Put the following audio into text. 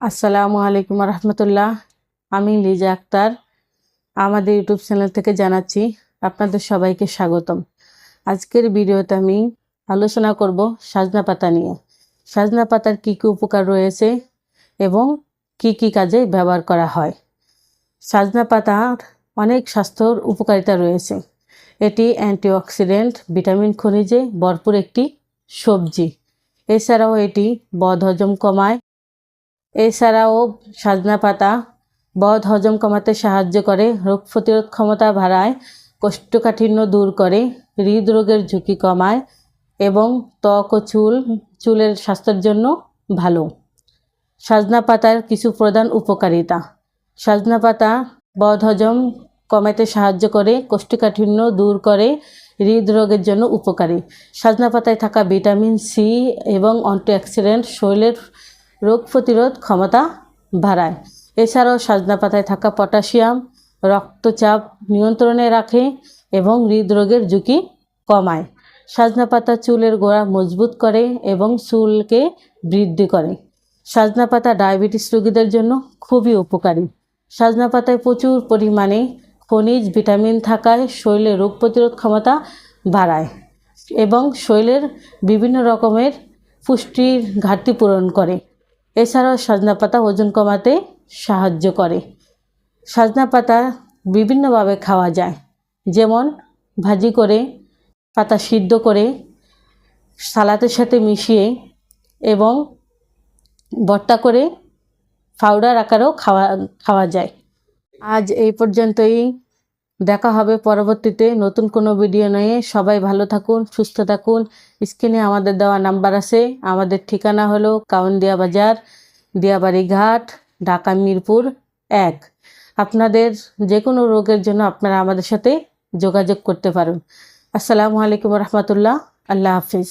আসসালামু আলাইকুম রহমতুল্লাহ আমি লিজা আক্তার। আমাদের ইউটিউব চ্যানেল থেকে জানাচ্ছি আপনাদের সবাইকে স্বাগতম। আজকের ভিডিওতে আমি আলোচনা করব সাজনা পাতা নিয়ে। সাজনা পাতার কী কী উপকার রয়েছে এবং কি কি কাজে ব্যবহার করা হয়? সাজনা পাতার অনেক স্বাস্থ্যর উপকারিতা রয়েছে। এটি অ্যান্টিঅক্সিডেন্ট, ভিটামিন খনিজে ভরপুর একটি সবজি। এছাড়াও এটি বদহজম কমায় এছাড়াও সাজনা পাতা বদ হজম কমাতে সাহায্য করে, রোগ প্রতিরোধ ক্ষমতা বাড়ায়, কোষ্ঠকাঠিন্য দূর করে, হৃদরোগের ঝুঁকি কমায় এবং ত্বক ও চুল, চুলের স্বাস্থ্যের জন্য ভালো। সাজনা পাতার কিছু প্রধান উপকারিতা। সাজনা পাতা বদহজম কমাতে সাহায্য করে, কোষ্ঠকাঠিন্য দূর করে, হৃদরোগের জন্য উপকারী। সাজনা পাতায় থাকা ভিটামিন সি এবং অ্যান্টিঅক্সিডেন্ট শরীরের রোগ প্রতিরোধ ক্ষমতা বাড়ায়। এছাড়াও সাজনা পাতায় থাকা পটাশিয়াম, রক্তচাপ নিয়ন্ত্রণে রাখে এবং হৃদরোগের ঝুঁকি কমায়। সাজনা পাতা চুলের গোড়া মজবুত করে এবং চুলকে বৃদ্ধি করে। সাজনা পাতা ডায়াবেটিস রোগীদের জন্য খুবই উপকারী। সাজনা পাতায় প্রচুর পরিমাণে খনিজ, ভিটামিন থাকায় শরীরে রোগ প্রতিরোধ ক্ষমতা বাড়ায় এবং শরীরের বিভিন্ন রকমের পুষ্টির ঘাটতি পূরণ করে। এছাড়াও সজনা পাতা ওজন কমাতে সাহায্য করে। সজনা পাতা বিভিন্নভাবে খাওয়া যায়। যেমন ভাজি করে, পাতা সিদ্ধ করে সালাতের সাথে মিশিয়ে এবং ভর্তা করে পাউডার আকারেও খাওয়া খাওয়া যায়। আজ এই পর্যন্তই। দেখা হবে পরবর্তীতে নতুন কোনো ভিডিও নিয়ে। সবাই ভালো থাকুন, সুস্থ থাকুন। স্ক্রিনে আমাদের দেওয়া নাম্বার আছে। আমাদের ঠিকানা হলো কাউন্দিয়া বাজার, দিয়াবাড়ি ঘাট, ঢাকা মিরপুর এক। আপনাদের যে কোনো রোগের জন্য আপনারা আমাদের সাথে যোগাযোগ করতে পারেন। আসসালামু আলাইকুম রহমতুল্লাহ। আল্লাহ হাফিজ।